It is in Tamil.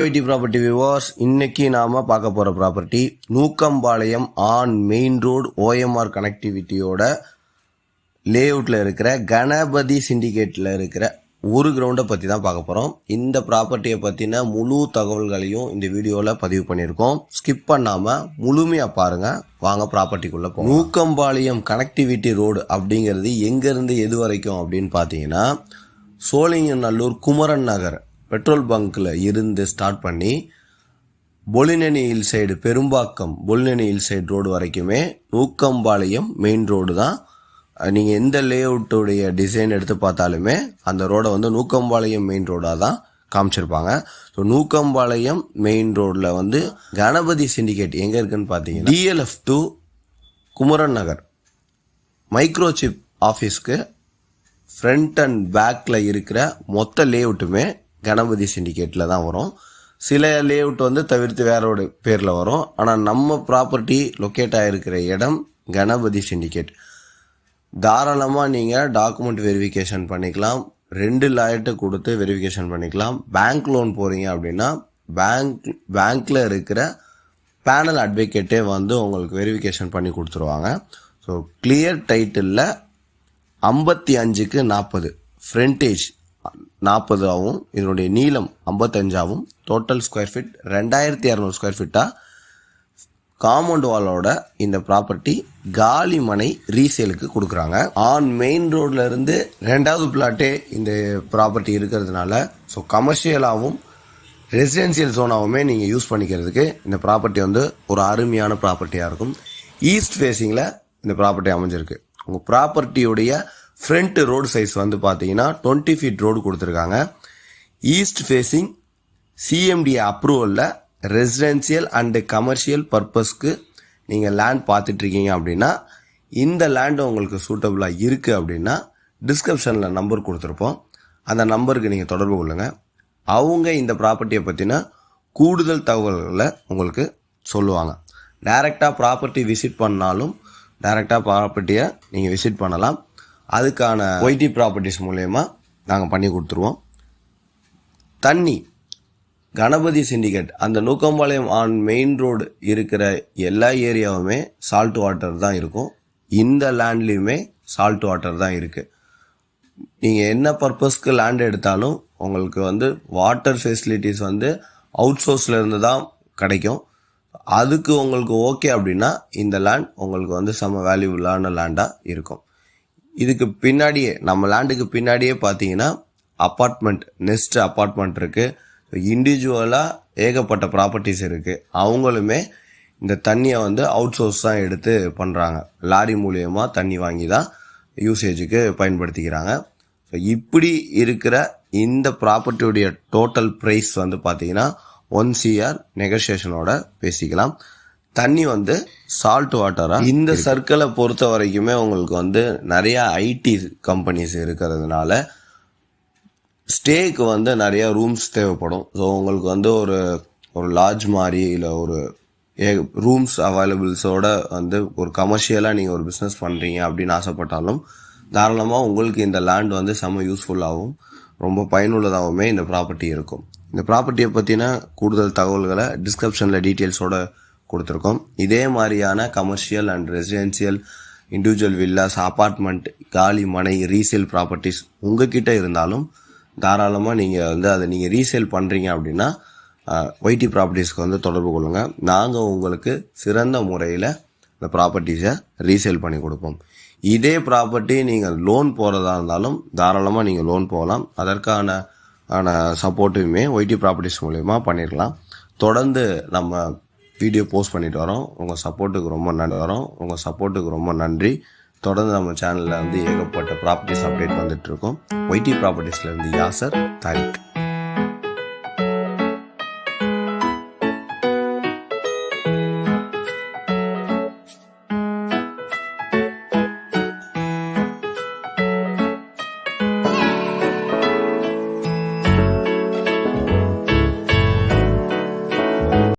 ஐடி ப்ராப்பர்ட்டி விவாஸ் இன்னைக்கு நாம பார்க்க போற property Nookampalayam on main road OMR கனெக்டிவிட்டியோட லேஅவுட்ல இருக்கிற கணபதி சிண்டிகேட்ல இருக்கிற ஒரு கிரவுண்டை பத்தி தான் பார்க்க போறோம். இந்த ப்ராப்பர்ட்டியை பத்தின முழு தகவல்களையும் இந்த வீடியோல பதிவு பண்ணியிருக்கோம். ஸ்கிப் பண்ணாம முழுமையா பாருங்க. வாங்க ப்ராப்பர்ட்டிக்குள்ள போவோம் நூக்கம்பாளையம் கனெக்டிவிட்டி ரோடு அப்படிங்கிறது எங்க இருந்து எது வரைக்கும் அப்படின்னு பார்த்தீங்கன்னா சோழிங்கநல்லூர் குமரன் நகர். பெட்ரோல் பங்க்கில் இருந்து ஸ்டார்ட் பண்ணி பொலினனி hill side Perumbakkam பொலினனி hill side road வரைக்குமே நூக்கம்பாளையம் மெயின் ரோடு தான். நீங்கள் எந்த எந்த லேஅவுட்டுடைய டிசைன் எடுத்து பார்த்தாலுமே அந்த ரோடை வந்து நூக்கம்பாளையம் மெயின் ரோடாக தான் காமிச்சிருப்பாங்க. ஸோ நூக்கம்பாளையம் மெயின் ரோடில் வந்து கணபதி சிண்டிகேட் எங்கே இருக்குன்னு பார்த்தீங்கன்னா DLF to Kumaran Nagar. Microchip ஆஃபீஸ்க்கு ஃப்ரண்ட் அண்ட் பேக்கில் இருக்கிற மொத்த லேஅவுட்டுமே கணபதி சிண்டிகேட்டில் தான் வரும். சில லேஅவுட் வந்து தவிர்த்து வேறோட பேரில் வரும். ஆனால் நம்ம ப்ராப்பர்ட்டி லொக்கேட் ஆகிருக்கிற இடம் கணபதி சிண்டிகேட் தாராளமாக நீங்கள் டாக்குமெண்ட் வெரிஃபிகேஷன் பண்ணிக்கலாம். ரெண்டு லாயர்ட்டு கொடுத்து வெரிஃபிகேஷன் பண்ணிக்கலாம். பேங்க் லோன் போகிறீங்க அப்படின்னா பேங்க் பேங்க்கில் இருக்கிற பேனல் அட்வொகேட்டே வந்து உங்களுக்கு வெரிஃபிகேஷன் பண்ணி கொடுத்துருவாங்க. ஸோ கிளியர் டைட்டிலில் ஐம்பத்தி அஞ்சுக்கு நாற்பது ஃப்ரண்டேஜ் நாற்பதாகவும் இதனுடைய நீளம் ஐம்பத்தஞ்சாவும் டோட்டல் ஸ்கொயர் ஃபீட் ரெண்டாயிரத்தி இரநூறு ஸ்கொயர் ஃபீட்டாக காம்பவுண்ட் வாலோட இந்த ப்ராப்பர்ட்டி காலி மனை ரீசேலுக்கு கொடுக்குறாங்க. ஆன் மெயின் ரோட்ல இருந்து ரெண்டாவது பிளாட்டே இந்த ப்ராப்பர்ட்டி இருக்கிறதுனால ஸோ கமர்ஷியலாகவும் ரெசிடென்சியல் ஜோனாகவுமே நீங்கள் யூஸ் பண்ணிக்கிறதுக்கு இந்த ப்ராப்பர்ட்டி வந்து ஒரு அருமையான ப்ராப்பர்ட்டியாக இருக்கும். ஈஸ்ட் ஃபேஸிங்கில் இந்த ப்ராப்பர்ட்டி அமைஞ்சிருக்கு. உங்கள் ப்ராப்பர்ட்டியுடைய ஃப்ரண்ட் ரோடு சைஸ் வந்து பார்த்தீங்கன்னா டுவெண்ட்டி ஃபீட் ரோடு கொடுத்துருக்காங்க. ஈஸ்ட் ஃபேஸிங் சிஎம்டி அப்ரூவலில் ரெசிடென்சியல் அண்டு கமர்ஷியல் பர்பஸ்க்கு நீங்கள் லேண்ட் பார்த்துட்ருக்கீங்க அப்படின்னா இந்த லேண்டு உங்களுக்கு சூட்டபுளாக இருக்குது அப்படின்னா டிஸ்கிரிப்ஷனில் நம்பர் கொடுத்துருப்போம். அந்த நம்பருக்கு நீங்கள் தொடர்பு கொள்ளுங்கள் அவங்க இந்த ப்ராப்பர்ட்டியை பற்றின கூடுதல் தகவல்களை உங்களுக்கு சொல்லுவாங்க. டைரெக்டாக ப்ராப்பர்ட்டி விசிட் பண்ணாலும் டைரெக்டாக ப்ராப்பர்ட்டியை நீங்கள் விசிட் பண்ணலாம். அதுக்கான ஒய்டி ப்ராப்பர்ட்டிஸ் மூலயமா நாங்கள் பண்ணி கொடுத்துருவோம். தண்ணி கணபதி சிண்டிகேட் அந்த நூக்கம்பாளையம் ஆன் மெயின் ரோடு இருக்கிற எல்லா ஏரியாவுமே சால்ட் வாட்டர் தான் இருக்கும். இந்த லேண்ட்லேயுமே சால்ட் வாட்டர் தான் இருக்குது நீங்கள் என்ன பர்பஸ்க்கு லேண்ட் எடுத்தாலும் உங்களுக்கு வந்து வாட்டர் ஃபெசிலிட்டிஸ் வந்து அவுட் சோர்ஸ்லேருந்து தான் கிடைக்கும். அதுக்கு உங்களுக்கு ஓகே அப்படின்னா இந்த லேண்ட் உங்களுக்கு வந்து செம வேல்யூபுல்லான லேண்டாக இருக்கும். இதுக்கு பின்னாடியே நம்ம லேண்டுக்கு பின்னாடியே பார்த்தீங்கன்னா அப்பார்ட்மெண்ட் நெஸ்ட் அப்பார்ட்மெண்ட் இருக்குது இண்டிவிஜுவலாக ஏகப்பட்ட ப்ராப்பர்ட்டிஸ் இருக்குது அவங்களுமே இந்த தண்ணியை வந்து அவுட் சோர்ஸ் தான் எடுத்து பண்ணுறாங்க லாரி மூலியமாக தண்ணி வாங்கி தான் யூசேஜுக்கு பயன்படுத்திக்கிறாங்க. ஸோ இப்படி இருக்கிற இந்த ப்ராப்பர்ட்டியுடைய டோட்டல் ப்ரைஸ் வந்து பார்த்தீங்கன்னா ஒன் சிஆர் நெகோசியேஷனோட பேசிக்கலாம். தண்ணி வந்து சால்ட் வாட்டரா இந்த சர்க்கிளை பொறுத்த வரைக்குமே உங்களுக்கு வந்து நிறைய ஐடி கம்பெனிஸ் இருக்கிறதுனால ஸ்டேக்கு வந்து நிறைய ரூம்ஸ் தேவைப்படும். ஸோ உங்களுக்கு வந்து ஒரு ஒரு லாட்ஜ் மாதிரி இல்லை ஒரு ரூம்ஸ் அவைலபிள்ஸோட வந்து ஒரு கமர்ஷியலாக நீங்கள் ஒரு பிஸ்னஸ் பண்ணுறீங்க அப்படின்னு ஆசைப்பட்டாலும் தாராளமாக உங்களுக்கு இந்த லேண்ட் வந்து செம்ம யூஸ்ஃபுல்லாகவும் ரொம்ப பயனுள்ளதாகவுமே இந்த ப்ராப்பர்ட்டி இருக்கும். இந்த ப்ராப்பர்ட்டியை பற்றின கூடுதல் தகவல்களை டிஸ்கிரிப்ஷனில் டீட்டெயில்ஸோட கொடுத்துருக்கோம். இதே மாதிரியான commercial and residential individual villas apartment காலி மனை ரீசேல் ப்ராப்பர்ட்டிஸ் உங்ககிட்ட இருந்தாலும் தாராளமாக நீங்கள் வந்து அதை நீங்கள் ரீசேல் பண்ணுறீங்க அப்படின்னா ஒய்டி ப்ராப்பர்ட்டிஸ்க்கு வந்து தொடர்பு கொள்ளுங்கள் நாங்கள் உங்களுக்கு சிறந்த முறையில் இந்த ப்ராப்பர்ட்டிஸை ரீசேல் பண்ணி கொடுப்போம். இதே ப்ராப்பர்ட்டி நீங்கள் லோன் போகிறதா இருந்தாலும் தாராளமாக நீங்கள் லோன் போகலாம். அதற்கான ஆன சப்போர்ட்டுமே ஒய்டி ப்ராப்பர்ட்டிஸ் மூலயமா பண்ணிடலாம் தொடர்ந்து நம்ம வீடியோ போஸ்ட் பண்ணிட்டு வரோம். உங்கள் சப்போர்ட்டுக்கு ரொம்ப நன்றி. வரோம் உங்கள் சப்போர்ட்டுக்கு ரொம்ப நன்றி. தொடர்ந்து நம்ம சேனலில் வந்து ஏகப்பட்ட ப்ராப்பர்ட்டிஸ் அப்டேட் வந்துட்டு இருக்கோம். ஒய்டி ப்ராப்பர்ட்டிஸ்லேருந்து யாசர் தாரிக்